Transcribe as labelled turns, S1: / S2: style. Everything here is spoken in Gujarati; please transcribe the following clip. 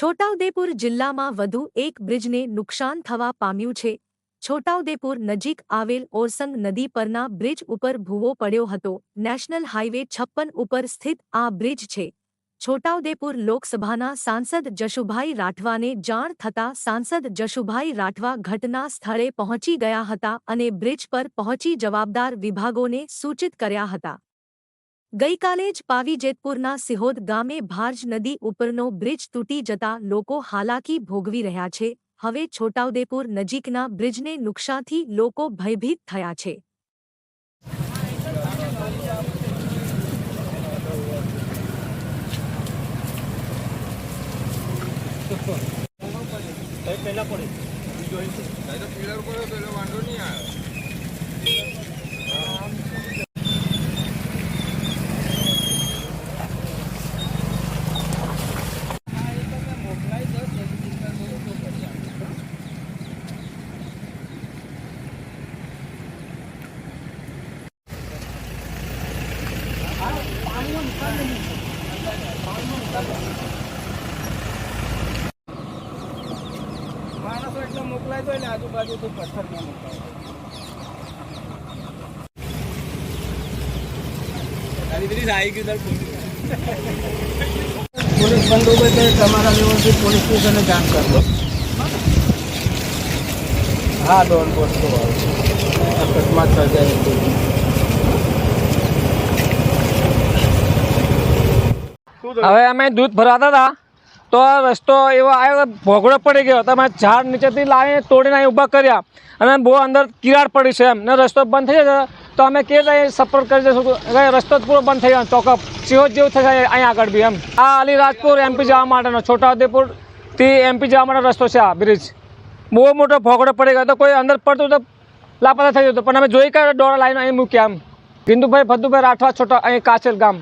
S1: છોટાઉદેપુર જિલ્લામાં વધુ એક બ્રિજને નુકસાન થવા પામ્યું છે. છોટાઉદેપુર નજીક આવેલ ઓરસંગ નદી પરના બ્રિજ ઉપર ભૂવો પડ્યો હતો. નેશનલ હાઇવે છપ્પન ઉપર સ્થિત આ બ્રિજ છે. છોટાઉદેપુર લોકસભાના સાંસદ જશુભાઈ રાઠવાને જાણ થતાં સાંસદ જશુભાઈ રાઠવા ઘટના સ્થળે પહોંચી ગયા હતા અને બ્રિજ પર પહોંચી જવાબદાર વિભાગોને સૂચિત કર્યા હતા. ગઈકાલે જ પાવીજેતપુરના સિહોદ ગામે ભારજ નદી ઉપરનો બ્રિજ તૂટી જતા લોકો હાલાકી ભોગવી રહ્યા છે. હવે છોટાઉદેપુર નજીકના બ્રિજને નુકસાનથી લોકો ભયભીત થયા છે.
S2: પીલર પડ્યો
S3: માણસો એટલો મોકલાય તો એટલે આજુબાજુથી પથ્થર ના મોકલાય. પોલીસ બંદોબસ્ત હોય તમારા લેવલથી પોલીસ સ્ટેશને જાણ કરજો હા ડોન પોસ્ટ અકસ્માત સર્જાય
S4: હવે અમે દૂધ ભરાતા હતા, તો રસ્તો એવો આવ્યો કે ભોગડો પડી ગયો. તો અમે ઝાડ નીચેથી લાવીને તોડીને અહીં ઊભા કર્યા. અને બહુ અંદર કિરાડ પડી છે એમ. ને રસ્તો બંધ થઈ જશે, તો અમે રીતે સપોર્ટ કરી દઈશું રસ્તો જ પૂરો બંધ થઈ ગયો. ચોકઅપ સિહોજ જેવું થશે અહીં આગળ બી એમ. આ અલીરાજપુર એમપી જવા માટેનો છોટાઉદેપુરથી એમપી જવા માટે રસ્તો છે આ બ્રિજ બહુ મોટો ભોગડો પડી ગયો. તો કોઈ અંદર પડતું તો લાપતા થઈ જતું. પણ અમે જોઈ કાઢ્યો દોડા લાઈન અહીં મૂક્યા એમ. હિન્દુભાઈ ભદ્દુભાઈ રાઠવા, છોટા અહીં કાચેલ ગામ.